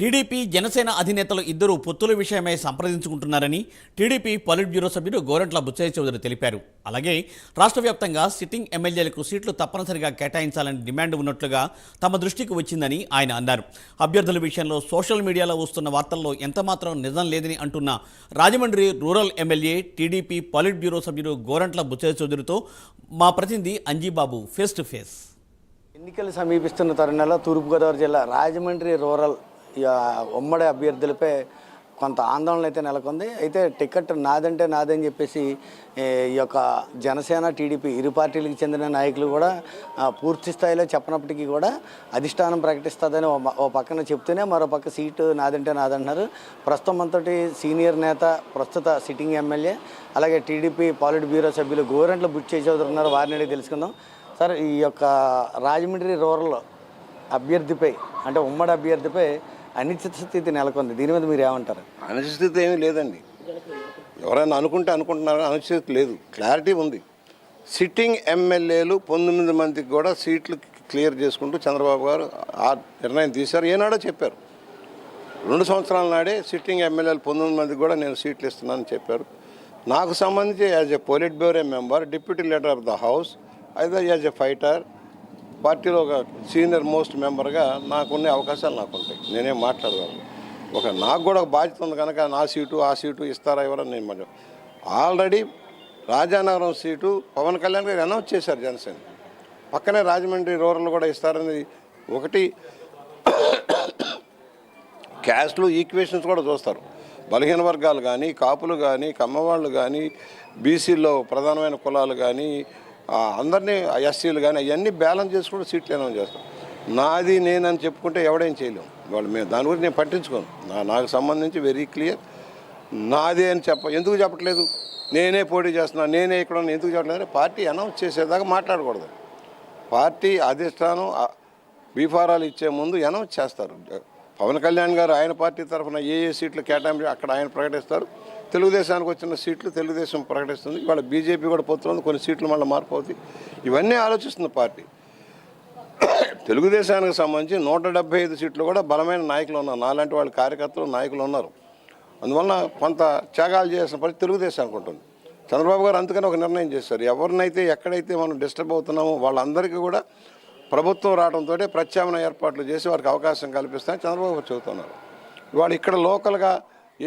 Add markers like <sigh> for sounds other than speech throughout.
TDP Janasena అధినేతలు ఇద్దరు పొత్తుల విషయమై సంప్రదించుకుంటున్నారని టీడీపీ పొలిట్ బ్యూరో సభ్యుడు గోరంట్ల బుచ్చయ్య చౌదరి తెలిపారు. అలాగే రాష్ట్ర వ్యాప్తంగా సిట్టింగ్ ఎమ్మెల్యేలకు సీట్లు తప్పనిసరిగా కేటాయించాలని డిమాండ్ ఉన్నట్లుగా తమ దృష్టికి వచ్చిందని ఆయన అన్నారు. అభ్యర్థుల విషయంలో సోషల్ మీడియాలో వస్తున్న వార్తల్లో ఎంతమాత్రం నిజం లేదని అంటున్న Rajahmundry rural MLA TDP politburo సభ్యుడు గోరంట్ల బుచ్చయ్య చౌదరితో మా ప్రతినిధి అంజీబాబు ఫేస్ టు ఫేస్. ఎన్నికలు సమీపిస్తున్న తరుణంలో తూర్పుగోదావరి జిల్లా రాజమండ్రి రూరల్ ఉమ్మడి అభ్యర్థులపై కొంత ఆందోళన అయితే నెలకొంది. అయితే టికెట్ నాదంటే నాదని చెప్పేసి ఈ యొక్క జనసేన టీడీపీ ఇరు పార్టీలకు చెందిన నాయకులు కూడా పూర్తి స్థాయిలో చెప్పనప్పటికీ కూడా అధిష్టానం ప్రకటిస్తుందని ఓ పక్కన చెప్తూనే మరో పక్క సీటు నాదంటే నాదంటున్నారు ప్రస్తుతం మనతోటి సీనియర్ నేత ప్రస్తుత సిట్టింగ్ ఎమ్మెల్యే అలాగే టీడీపీ పాలిట్ బ్యూరో సభ్యులు గోరంట్ల బుక్ చౌదరి వారిని అడిగి తెలుసుకుందాం. సార్ ఈ యొక్క రాజమండ్రి రూరల్ అభ్యర్థిపై అంటే ఉమ్మడి అభ్యర్థిపై అనిశ్చిత స్థితి నెలకొంది. దీని మీద మీరు ఏమంటారు అనిశ్చిత ఏమీ లేదండి. ఎవరైనా అనుకుంటే అనుకుంటున్నారని అనిశ్చిత లేదు. క్లారిటీ ఉంది. సిట్టింగ్ ఎమ్మెల్యేలు పంతొమ్మిది మందికి కూడా సీట్లు క్లియర్ చేసుకుంటూ చంద్రబాబు గారు ఆ నిర్ణయం తీశారు. ఏనాడో చెప్పారు. రెండు సంవత్సరాల నాడే సిట్టింగ్ ఎమ్మెల్యేలు పంతొమ్మిది మందికి కూడా నేను సీట్లు ఇస్తున్నానని చెప్పారు. నాకు సంబంధించి as a politburo member deputy leader of the house అయితే యాజ్ ఎ ఫైటర్ పార్టీలో ఒక సీనియర్ మోస్ట్ మెంబర్గా నాకున్న అవకాశాలు నాకు ఉంటాయి నేనేం మాట్లాడగలను. ఒక నాకు కూడా ఒక బాధ్యత ఉంది కనుక నా సీటు ఆ సీటు ఇస్తారా ఎవరని నేను మళ్ళీ already Rajanagaram seat Pawan Kalyan garu announce చేశారు జనసేన. పక్కనే రాజమండ్రి రూరల్ కూడా ఇస్తారని ఒకటి క్యాస్ట్లు ఈక్వేషన్స్ కూడా చూస్తారు. బలహీన వర్గాలు కానీ కాపులు కానీ కమ్మవాళ్ళు కానీ బీసీల్లో ప్రధానమైన కులాలు కానీ అందరినీ ఎస్సీలు కానీ అవన్నీ బ్యాలెన్స్ చేసుకుంటూ సీట్లు ఏమైనా చేస్తాం. నాది నేనని చెప్పుకుంటే ఎవడేం చేయలేం. వాళ్ళు మేము దాని గురించి నేను పట్టించుకోను. నా నాకు సంబంధించి వెరీ క్లియర్. నాదే అని చెప్ప ఎందుకు చెప్పట్లేదు? నేనే పోటీ చేస్తున్నాను నేనే ఇక్కడ ఎందుకు చెప్పట్లేదు పార్టీ అనౌన్స్ చేసేదాకా మాట్లాడకూడదు. పార్టీ అధిష్టానం బీఫారాలు ఇచ్చే ముందు అనౌన్స్ చేస్తారు. పవన్ కళ్యాణ్ గారు ఆయన పార్టీ తరఫున ఏ ఏ సీట్లు కేటాయించి అక్కడ ఆయన ప్రకటిస్తారు. తెలుగుదేశానికి వచ్చిన సీట్లు తెలుగుదేశం ప్రకటిస్తుంది. ఇవాళ బీజేపీ కూడా పోతుంది కొన్ని సీట్లు మళ్ళీ మార్పు అవుతాయి. ఇవన్నీ ఆలోచిస్తుంది పార్టీ. తెలుగుదేశానికి సంబంధించి నూట డెబ్బై ఐదు సీట్లు కూడా బలమైన నాయకులు ఉన్నారు. నాలాంటి వాళ్ళ కార్యకర్తలు నాయకులు ఉన్నారు. అందువలన కొంత త్యాగాలు చేసిన పని తెలుగుదేశానికి ఉంటుంది. చంద్రబాబు గారు అందుకని ఒక నిర్ణయం చేశారు. ఎవరినైతే ఎక్కడైతే మనం డిస్టర్బ్ అవుతున్నామో వాళ్ళందరికీ కూడా ప్రభుత్వం రావడంతో ప్రత్యామ్నాయ ఏర్పాట్లు చేసి వారికి అవకాశం కల్పిస్తామని చంద్రబాబు చెబుతున్నారు. వాళ్ళు ఇక్కడ లోకల్గా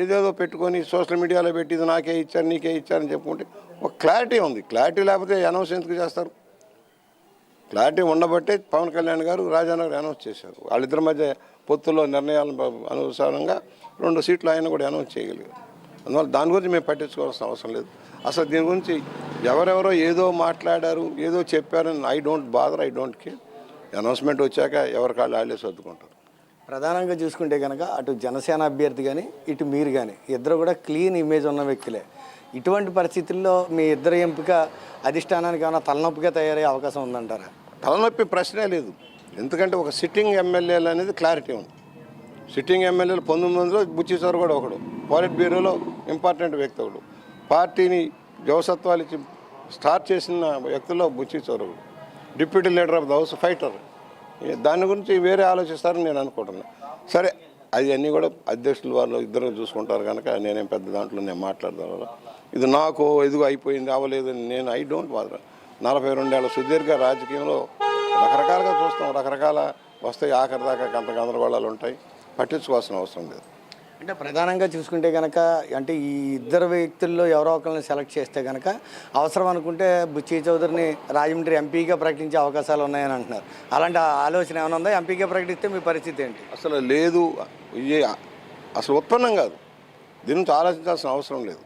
ఏదేదో పెట్టుకొని సోషల్ మీడియాలో పెట్టి ఇది నాకే ఇచ్చారు నీకే ఇచ్చారని చెప్పుకుంటే ఒక క్లారిటీ ఉంది. క్లారిటీ లేకపోతే అనౌన్స్ ఎందుకు చేస్తారు? క్లారిటీ ఉండబట్టే పవన్ కళ్యాణ్ గారు రాజానగర్ అనౌన్స్ చేశారు. వాళ్ళిద్దరి మధ్య పొత్తుల్లో నిర్ణయాల అనుసారంగా రెండు సీట్లు ఆయన కూడా అనౌన్స్ చేయగలిగారు. అందువల్ల దాని గురించి మేము పట్టించుకోవాల్సిన అవసరం లేదు. అసలు దీని గురించి ఎవరెవరో ఏదో మాట్లాడారు ఏదో చెప్పారని I don't bother I don't care announcement వచ్చాక ఎవరి కాళ్ళు వాళ్ళే సర్దుకుంటారు. ప్రధానంగా చూసుకుంటే కనుక అటు జనసేన అభ్యర్థి కానీ ఇటు మీరు కానీ ఇద్దరు కూడా క్లీన్ ఇమేజ్ ఉన్న వ్యక్తులే. ఇటువంటి పరిస్థితుల్లో మీ ఇద్దరు ఎంపిక అధిష్టానానికి ఏమైనా తలనొప్పిగా తయారయ్యే అవకాశం ఉందంటారా? తలనొప్పి ప్రశ్నే లేదు. ఎందుకంటే ఒక సిట్టింగ్ ఎమ్మెల్యేలు అనేది క్లారిటీ ఉంది. సిట్టింగ్ ఎమ్మెల్యేలు పంతొమ్మిది వందలు బుచ్చిసారు కూడా ఒకడు. పాలిట్ బ్యూరోలో ఇంపార్టెంట్ వ్యక్తి ఒకడు. పార్టీని జవసత్వాలు ఇచ్చి స్టార్ట్ చేసిన వ్యక్తుల్లో బుచ్చిసారు ఒకడు. Deputy leader of the house fighter. దాని గురించి వేరే ఆలోచిస్తారని నేను అనుకుంటున్నాను సరే అది అన్నీ కూడా అధ్యక్షులు వాళ్ళు ఇద్దరు చూసుకుంటారు కనుక నేనేం పెద్ద దాంట్లో నేను మాట్లాడదాను ఇది నాకు ఎదుగు అయిపోయింది అవ్వలేదు నేను ఐ డోంట్ బాధ నలభై రెండేళ్ళ సుదీర్ఘ రాజకీయంలో రకరకాలుగా చూస్తాం. రకరకాల వస్తాయి ఆఖరి దాకా అంత గందరగోళాలు ఉంటాయి. పట్టించుకోవాల్సిన అవసరం లేదు. అంటే ప్రధానంగా చూసుకుంటే కనుక అంటే ఈ ఇద్దరు వ్యక్తుల్లో ఎవరో ఒకరిని సెలెక్ట్ చేస్తే కనుక అవసరం అనుకుంటే బుచ్చి చౌదరిని రాజమండ్రి ఎంపీగా ప్రకటించే అవకాశాలు ఉన్నాయని అంటున్నారు. అలాంటి ఆలోచన ఏమైనా ఉందా? ఎంపీగా ప్రకటిస్తే మీ పరిస్థితి ఏంటి? అసలు లేదు. ఇది అసలు ఉత్పన్నం కాదు. దీని నుంచి ఆలోచించాల్సిన అవసరం లేదు.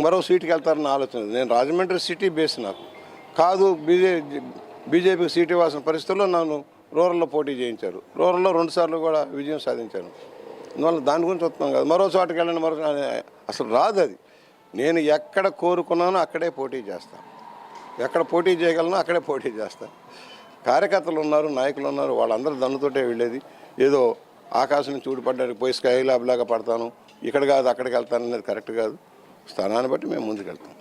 మరో సీటుకి వెళ్తారన్న ఆలోచన నేను రాజమండ్రి సిటీ బేస్ నాకు. కాదు బీజే బీజేపీకి సీటు ఇవ్వాల్సిన పరిస్థితుల్లో నన్ను రూరల్లో పోటీ చేయించారు. రూరల్లో రెండుసార్లు కూడా విజయం సాధించాను. అందువల్ల దాని గురించి వస్తున్నాం కదా. మరో చోటకి వెళ్ళండి మరో అసలు రాదు అది. నేను ఎక్కడ కోరుకున్నానో అక్కడే పోటీ చేస్తాను ఎక్కడ పోటీ చేయగలనో అక్కడే పోటీ చేస్తా. కార్యకర్తలు ఉన్నారు నాయకులు ఉన్నారు వాళ్ళందరూ దన్నుతోటే వెళ్ళేది. ఏదో ఆకాశం చూడిపడ్డానికి పోయి స్కై ల్యాబ్ లాగా పడతాను. ఇక్కడ కాదు అక్కడికి వెళ్తాను అనేది కరెక్ట్ కాదు. స్థానాన్ని బట్టి మేము ముందుకెళ్తాం.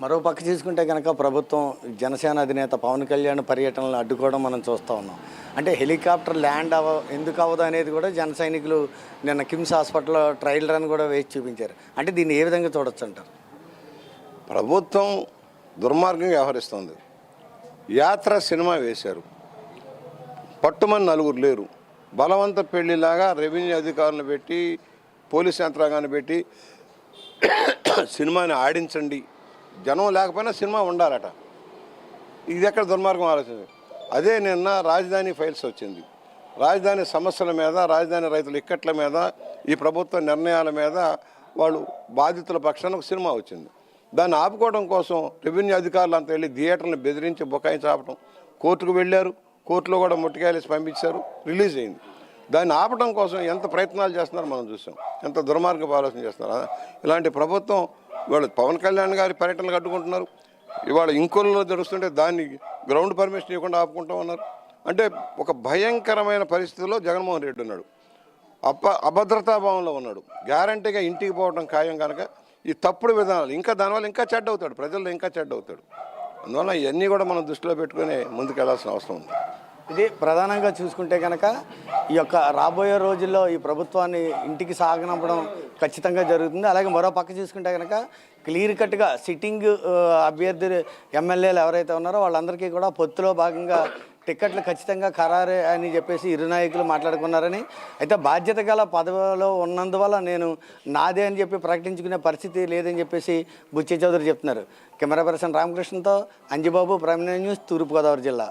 మరోపక్క మరో పక్క చూసుకుంటే కనుక ప్రభుత్వం జనసేన అధినేత పవన్ కళ్యాణ్ పర్యటనలు అడ్డుకోవడం మనం చూస్తూ ఉన్నాం. అంటే హెలికాప్టర్ ల్యాండ్ అవ ఎందుకు అవ్వదు అనేది కూడా జన సైనికులు నిన్న కిమ్స్ హాస్పిటల్లో ట్రయల్ రన్ కూడా వేసి చూపించారు. అంటే దీన్ని ఏ విధంగా చూడొచ్చు అంటారు? ప్రభుత్వం దుర్మార్గంగా వ్యవహరిస్తుంది. యాత్ర సినిమా వేశారు. పట్టుమని నలుగురు లేరు. బలవంత పెళ్ళిలాగా రెవెన్యూ అధికారులను పెట్టి పోలీస్ యంత్రాంగాన్ని పెట్టి <coughs> సినిమాని ఆడించండి జనం లేకపోయినా సినిమా ఉండాలట. ఇది ఎక్కడ దుర్మార్గం ఆలోచన? అదే నిన్న రాజధాని ఫైల్స్ వచ్చింది. రాజధాని సమస్యల మీద రాజధాని రైతుల ఇక్కట్ల మీద ఈ ప్రభుత్వ నిర్ణయాల మీద వాళ్ళు బాధితుల పక్షాన ఒక సినిమా వచ్చింది. దాన్ని ఆపుకోవడం కోసం రెవెన్యూ అధికారులు అంతా వెళ్ళి థియేటర్ని బెదిరించి బొకాయించి ఆపడం కోర్టుకు వెళ్ళారు. కోర్టులో కూడా ముట్టికాయలేసి పంపించారు. రిలీజ్ అయింది. దాన్ని ఆపడం కోసం ఎంత ప్రయత్నాలు చేస్తున్నారో మనం చూసాం. ఎంత దుర్మార్గపు ఆలోచన చేస్తున్నారు. ఇలాంటి ప్రభుత్వం వాళ్ళు పవన్ కళ్యాణ్ గారి పర్యటనలు అడ్డుకుంటున్నారు ఇవాళ ఇంకొల్లో జరుగుతుంటే దాన్ని గ్రౌండ్ పర్మిషన్ ఇవ్వకుండా ఆపుకుంటా ఉన్నారు. అంటే ఒక భయంకరమైన పరిస్థితిలో జగన్మోహన్ రెడ్డి ఉన్నాడు. అప అభద్రతాభావంలో ఉన్నాడు. గ్యారంటీగా ఇంటికి పోవడం ఖాయం కనుక ఈ తప్పుడు విధానాలు ఇంకా దానివల్ల ఇంకా చెడ్డ అవుతాడు ప్రజల్లో ఇంకా చెడ్డ అవుతాడు. అందువల్ల ఇవన్నీ కూడా మనం దృష్టిలో పెట్టుకుని ముందుకెళ్ళాల్సిన అవసరం ఉంది. ఇది ప్రధానంగా చూసుకుంటే కనుక ఈ యొక్క రాబోయే రోజుల్లో ఈ ప్రభుత్వాన్ని ఇంటికి సాగనంపడం ఖచ్చితంగా జరుగుతుంది. అలాగే మరో పక్క చూసుకుంటే కనుక క్లియర్ కట్గా సిట్టింగ్ అభ్యర్థి ఎమ్మెల్యేలు ఎవరైతే ఉన్నారో వాళ్ళందరికీ కూడా పొత్తులో భాగంగా టిక్కెట్లు ఖచ్చితంగా ఖరారే అని చెప్పేసి ఇరు నాయకులు మాట్లాడుకున్నారని. అయితే బాధ్యత గల పదవిలో ఉన్నందువల్ల నేను నాదే అని చెప్పి ప్రకటించుకునే పరిస్థితి లేదని చెప్పేసి బుచ్చి చౌదరి చెప్తున్నారు. కెమెరా పర్సన్ రామకృష్ణతో అంజిబాబు ప్రైమ్ న్యూస్ తూర్పుగోదావరి జిల్లా.